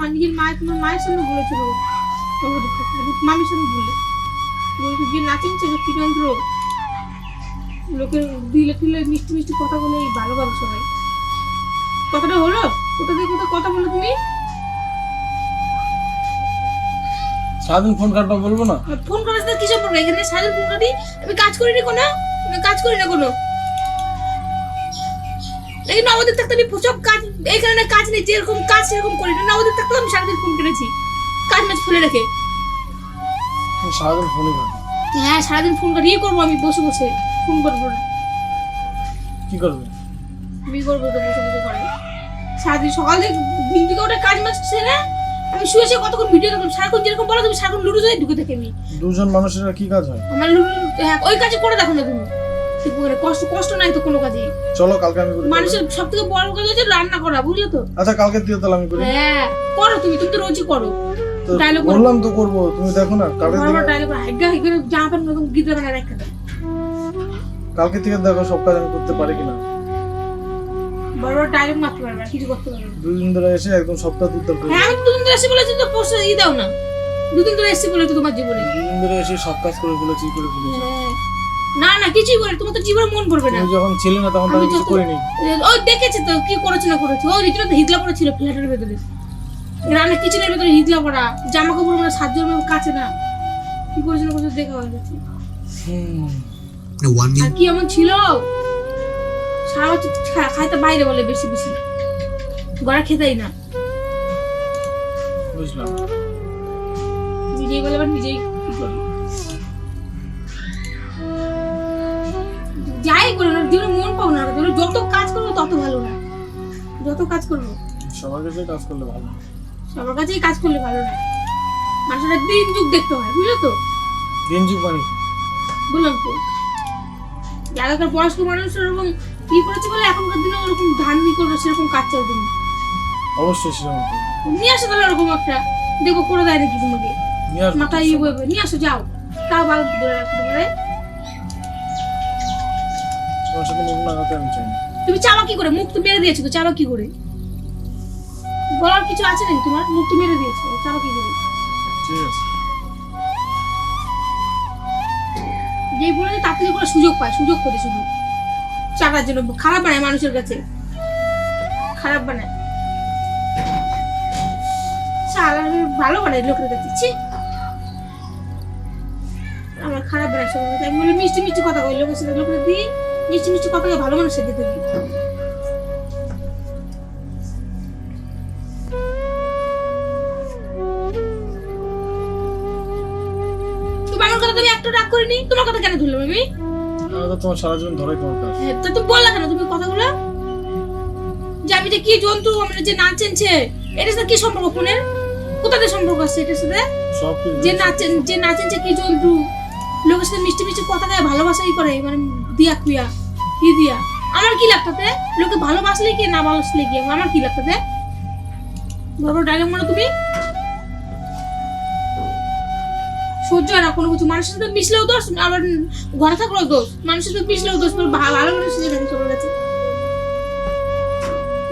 মা নিজের মায়ের তোমার মায়ের সামনে বলেছিল মামির সামনে বলে। যে নাচেনছে কি যন্ত্র লোকের দিলে দিলে মিষ্টি মিষ্টি কথা বলে এই ভালো ভালো সবাই। কথাটা হলো? কোথা থেকে কোথা কথা বলো তুমি? সারাদিন ফোন কাটবা বলব না? ফোন করার সাথে কি সম্পর্ক? এখানে সারাদিন ফোন করি আমি কাজ করিনি কোনো। কাজ করি না কোনো। এই নবদ্বীপ থাকতে আমি সব কাজ এই কারণে কাজ নেই যেরকম কাজ সেরকম করি না। নবদ্বীপ থাকতে আমি সারাদিন ফোন করেছি কাজ মাছ ফেলে রেখে। সারাদিন কাটো হ্যাঁ সারাদিন ফোন করি। করব আমি বসে বসে। ফোন করব না। কি করবে? আমি করব তো বসে বসে করে। সারাদিন সকাল ঘুম থেকে ওটা কাজ মাছ ছেড়ে আমি শুয়ে শুয়ে কতক্ষণ ভিডিও দেখলাম? সারাক্ষণ যেরকম বলো তুমি সারাক্ষণ লুডো যাই ঢুকে থাকি আমি দুজন মানুষের কি কাজ হয়? আমার লুডো হ্যাঁ ওই কাজে করে দেখো না তুমি। করে কষ্ট কষ্ট নাই তো কোনো কাজে চলো কালকে আমি করি মানুষের সব থেকে বড় কাজ হচ্ছে রান্না করা বুঝলে তো? আচ্ছা কালকে দিয়ে তাহলে আমি করি। হ্যাঁ করো তুমি তুমি তো রোজই করো। বললাম তো করব তুমি দেখো না কালকে ডায়লগ হাইগা হাইগা নতুন বানায় রাখতে কালকে থেকে দেখো সব কাজ আমি করতে পারি কিনা। বড় বড় ডায়লগ মারতে পারবে কিছু করতে পারবে দুদিন ধরে এসে একদম সপ্তাহ দুধ করে হ্যাঁ আমি তো দুদিন ধরে এসে বলেছি তো পোস্ট ই দাও না। দুদিন ধরে এসে বলে তোমার জীবনে। দুদিন ধরে এসে সব কাজ করে বলেছি করে ফেলেছি হ্যাঁ। না না কিছুই করে তোমার তো জীবনে মন পড়বে না। যখন ছিলে না তখন আমি কিছু করিনি। ওই দেখেছে তো কি করেছে না করেছে। ওই রীতিটা তো হিজলা পড়া ছিল ফ্ল্যাটের ভেতরে। রান্না কিচেনের ভেতরে হিজলা পড়া। জামা কাপড় মানে সাত জনের কাছে না। কি করেছে না করেছে দেখা হয়ে গেছে। আর কি এমন ছিল? সারা বছর খাইতে বাইরে বলে বেশি বেশি। ঘরে খেতেই না। বুঝলাম। নিজেই বলে আবার নিজেই যত কাজ করব। সবার কাছে কাজ করলে ভালো। সবার কাছেই কাজ করলে ভালো না। মানুষের দিন যুগ দেখতে হয় বুঝলো তো? দিন যুগ মানে? বললাম তো। আগেকার বয়স্ক মানুষ এরকম কি করেছে বলে এখনকার দিনে ওরকম ধান ই করবে সেরকম কাজ চাও তুমি অবশ্যই সেরকম নিয়ে আসো তাহলে ওরকম একটা। দেখব করে দেয় নাকি তোমাকে? মাথায় ইয়ে বইবে নিয়ে আসো যাও। তাও ভালো ধরে রাখতে পারে। তোমার সাথে মুখ লাগাতে আমি চাই না। তুমি চাবা কি করে? মুখ তো মেরে দিয়েছ তো চাবা কি করে? বলার কিছু আছে নাকি তোমার? মুখ তো মেরে দিয়েছ চাবা কি করে? ঠিক আছে। যেই বলে থেকে করে সুযোগ পায় সুযোগ করে শুধু। চাটার জন্য খারাপ বানায় মানুষের কাছে। খারাপ বানায়। ভালো বানাই লোকের কাছে ছি। আমার খারাপ বানায় সবার আমি বলি মিষ্টি মিষ্টি কথা কই লোকের সাথে লোকের দিই। মিষ্টি মিষ্টি কথা কই ভালো মানুষের দিতে দিই তোমার কথা তুমি একটা রাগ করিনি? তোমার কথা কেন ধরলাম আমি আমি তোমার সারা জীবন ধরে তোমার কাজ। হ্যাঁ, তুমি বললা কেন? তুমি কথাগুলো? যে আমি যে কি জন্তু আমরা যে নাচেনছে এটার সাথে কি সম্পর্ক ফোনের? কোথাতে সম্পর্ক আছে এটার সাথে? যে নাচেন যে নাচেনছে কি জন্তু? লোকের সাথে মিষ্টি মিষ্টি কথা গায়ে ভালোবাসাই করে মানে দিয়া কুইয়া দিয়া? আমার কি লোকে ভালোবাসলে কি, না ভালোবাসলে কি? আমার কি তুমি। সহ্য হয় না, কোনো কিছু। মানুষের সাথে মিশলেও দোষ, আবার ঘরে থাকলেও দোষ। মানুষের সাথে মিশলেও দোষ ভা- ভালো কাছে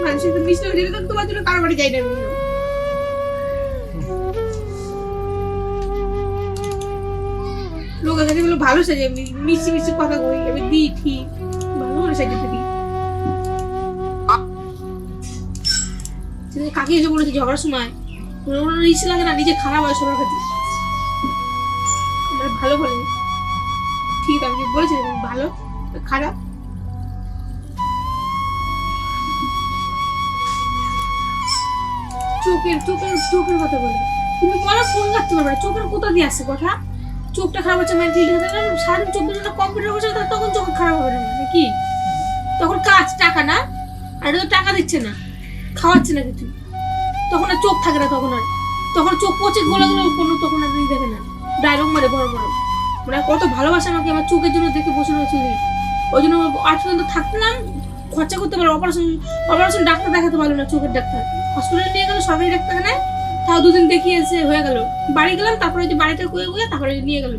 মানুষের সাথে মিশলেও যেটা তোমার জন্য কারও বাড়ি যাই না। লোক এখানে ভালো সাজে মিষ্টি মিষ্টি কথা কই, আমি দিই ঠিক। সেদিন কাকি এসে ঝগড়ার সময়? লাগে না নিজে খারাপ হয় সবার কাছে ভালো বলে ঠিক আমি বলেছি ভালো, খারাপ। চোখের চোখের চোখের কথা বলে। তুমি বলো ফোন কাটতে পারবে চোখের কোথা দিয়ে আসছে কথা? চোখটা খারাপ হচ্ছে মানে ঠিক মেন্টালি সারাদিন চব্বিশ ঘণ্টা কম্পিউটার বসে তখন চোখ খারাপ হবে না মানে কি? তখন কাজ, টাকা না, আর তো টাকা দিচ্ছে না, খাওয়াচ্ছে না কিছু। তখন আর চোখ থাকে না তখন আর। তখন চোখ পচে গলে গেলে কোনো তখন আর দেখে না, ডায়লগ মারে, বড় বড়। মানে কত ভালোবাসে আমাকে আমার চোখের জন্য দেখে বসে রয়েছে। ওই জন্য আজ পর্যন্ত থাকলাম, খরচা করতে পারো অপারেশন অপারেশন ডাক্তার দেখাতে পারল না চোখের ডাক্তার। হসপিটালে নিয়ে গেল সরকারি ডাক্তারখানায়। তাও দুদিন দেখিয়ে এসে হয়ে গেল। বাড়ি গেলাম, তারপরে যে বাড়িতে কুয়ে কুয়ে তারপরে নিয়ে গেল।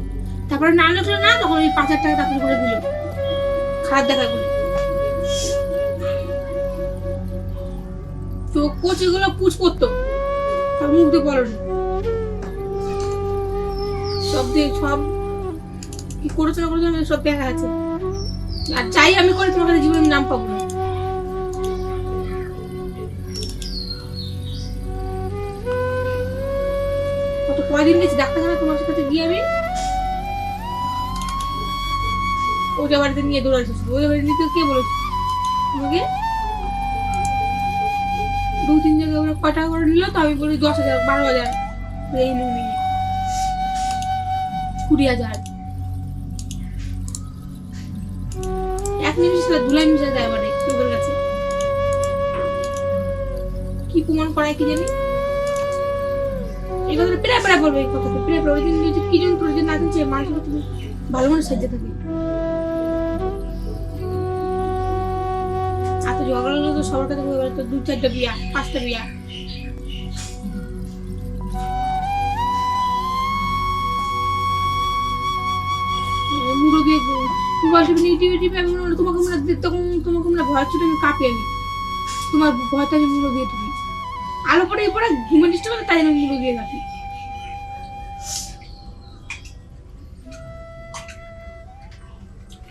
তারপরে না লিখলো না, তখন ওই পাঁচ হাজার টাকা ডাক্তার করে দিল। খারাপ দেখা করে। চোখ কচি গুলো পুষ করতো। আর মুখ দিয়ে বলো সব দিয়ে সব কি করেছ না করেছ সব দেখা আছে আর চাই আমি করে তোমার কাছে জীবনে নাম পাবো না। কত কয়দিন গেছি, ডাক্তারখানা তোমার কাছে গিয়ে আমি ওটা বাড়িতে নিয়ে দৌড়াচ্ছি ওই বাড়িতে নিতে কে বলেছে? তোমাকে? দু তিন জায়গায় ওরা কয় টাকা করে নিল, তো আমি বলি দশ হাজার, বারো হাজার। এই নিয়ে কুড়ি হাজার। এক সেটা ধুলাই মিশে যায় মানে কি প্রমাণ করায় কি জানি? এই প্রায় প্রায় বলবে কথাটা প্রায় প্রায় দিন যদি কি জন যে না জানছে মানুষের তুমি ভালো মানুষ এত ঝগড়া তো সবার কাছে তো দু চারটা বিয়া, পাঁচটা বিয়া। তোমাকে তখন তোমাকে ভয় ছিল আমি কাঁপি আমি তোমার ভয়তে আমি দিয়ে টিভি আলো পরে পরে ঘুমে ডিস্টার্ব করে তাই মুড়ো দিয়ে রাখি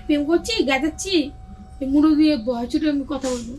প্রেম করছি গাঁদাচ্ছি মুড়ো দিয়ে ছিল আমি কথা বলব।